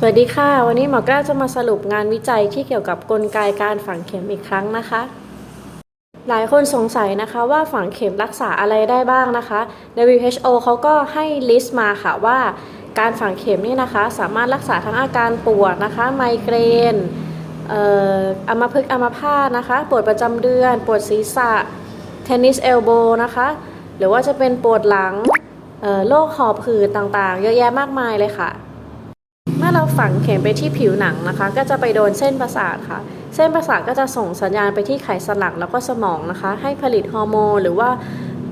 สวัสดีค่ะ วันนี้หมอแก้วจะมาสรุปงานวิจัยที่เกี่ยวกับกลไกการฝังเข็มอีกครั้งนะคะ หลายคนสงสัยนะคะว่าฝังเข็มรักษาอะไรได้บ้างนะคะ WHO เขาก็ให้ลิสต์มาค่ะว่า การฝังเข็มนี่นะคะสามารถรักษาทั้งอาการปวดนะคะ ไมเกรนเอ่ออัมพฤกษ์อัมพาตนะคะ ปวดประจำเดือน ปวดศีรษะเทนนิสเอลโบนะคะ หรือว่าจะเป็นปวดหลังโรคหอบหืดต่างๆ เยอะแยะมากมายเลยค่ะ เมื่อเราฝังเข็มไปที่ผิวหนังนะคะ ก็จะไปโดนเส้นประสาทค่ะ เส้นประสาทก็จะส่งสัญญาณไปที่ไขสันหลังแล้วก็สมองนะคะ ให้ผลิตฮอร์โมนหรือว่า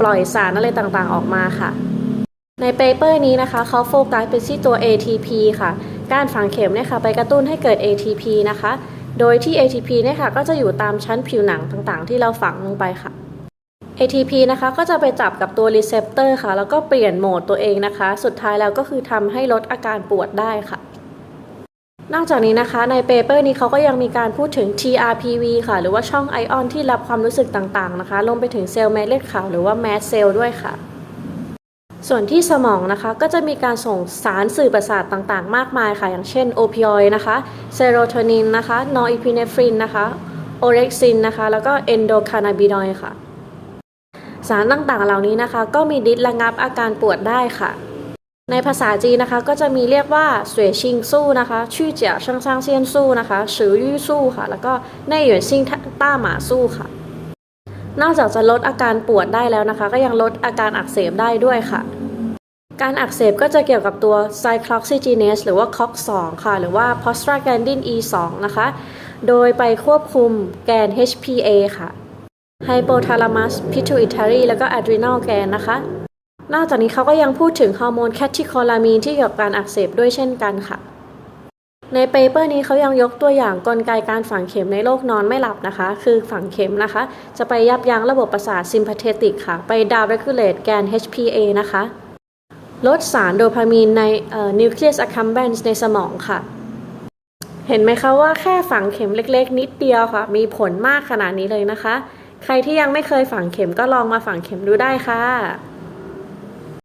ปล่อยสารอะไรต่างๆออกมาค่ะ ในเปเปอร์นี้นะคะเขาโฟกัสไปที่ตัว ATP ค่ะ การฝังเข็มเนี่ยค่ะไปกระตุ้นให้เกิด ATP นะคะ โดยที่ ATP เนี่ยค่ะก็จะอยู่ตามชั้นผิวหนังต่างๆ ที่เราฝังลงไปค่ะ ATP นะคะก็จะไปจับกับตัวรีเซพเตอร์ค่ะ แล้วก็เปลี่ยนโหมดตัวเองนะคะ สุดท้ายแล้วก็คือทำให้ลดอาการปวดได้ค่ะ นอกจากนี้นะคะในเปเปอร์นี้เขาก็ยังมีการพูดถึง TRPV ค่ะ หรือว่าช่องไอออนที่รับความรู้สึกต่างๆนะคะรวมไปถึงเซลล์เม็ดเลือดขาวหรือว่าแมสเซลล์ด้วยค่ะ ส่วนที่สมองนะคะก็จะมีการส่งสารสื่อประสาทต่างๆ มากมายค่ะ อย่างเช่นโอปิออยด์นะคะเซโรโทนินนะคะนอร์อิพิเนฟรินนะคะโอเร็กซินนะคะแล้วก็เอนโดคานาบินอยด์ค่ะ สารต่างๆเหล่านี้นะคะ ก็มีฤทธิ์ระงับอาการปวดได้ค่ะ ในภาษาจีนนะคะก็จะมีเรียกว่าสวยชิงสู้นะคะชื่อเจียช่างช่างเซียนสู้นะคะสือยู่สู้ค่ะ แล้วก็ในหยวนซิงต้าหมาสู้ค่ะ นอกจากจะลดอาการปวดได้แล้วนะคะ ก็ยังลดอาการอักเสบได้ด้วยค่ะ การอักเสบก็จะเกี่ยวกับตัว cyclooxygenase หรือว่า COX2 ค่ะ หรือว่า prostaglandin E2 นะคะ โดยไปควบคุมแกน HPA ค่ะ hypothalamus pituitary แล้วก็ adrenal gland นะคะ นอกจากนี้เขาก็ยังพูดถึงฮอร์โมนแคท c คอลามีนที่เกี่ยวกับการอักเสบด้วยเช่นกันค่ะ ในเปเปอร์นี้เขายังยกตัวอย่างกลไกการฝังเข็มในโรคนอนไม่หลับนะคะ คือฝังเข็มนะคะ จะไปยับยั้งระบบประสาทซิมพาเทติกค่ะ ไปดาวเรกูเลตแกน HPA นะคะ ลดสารโดพามีนในนิวเคลียสอะคัมแบนซ์ในสมองค่ะเห็นไหมคะว่าแค่ฝังเข็มเล็ก ๆ นิดเดียวค่ะ มีผลมากขนาดนี้เลยนะคะ ใครที่ยังไม่เคยฝังเข็มก็ลองมาฝังเข็มดูได้ค่ะ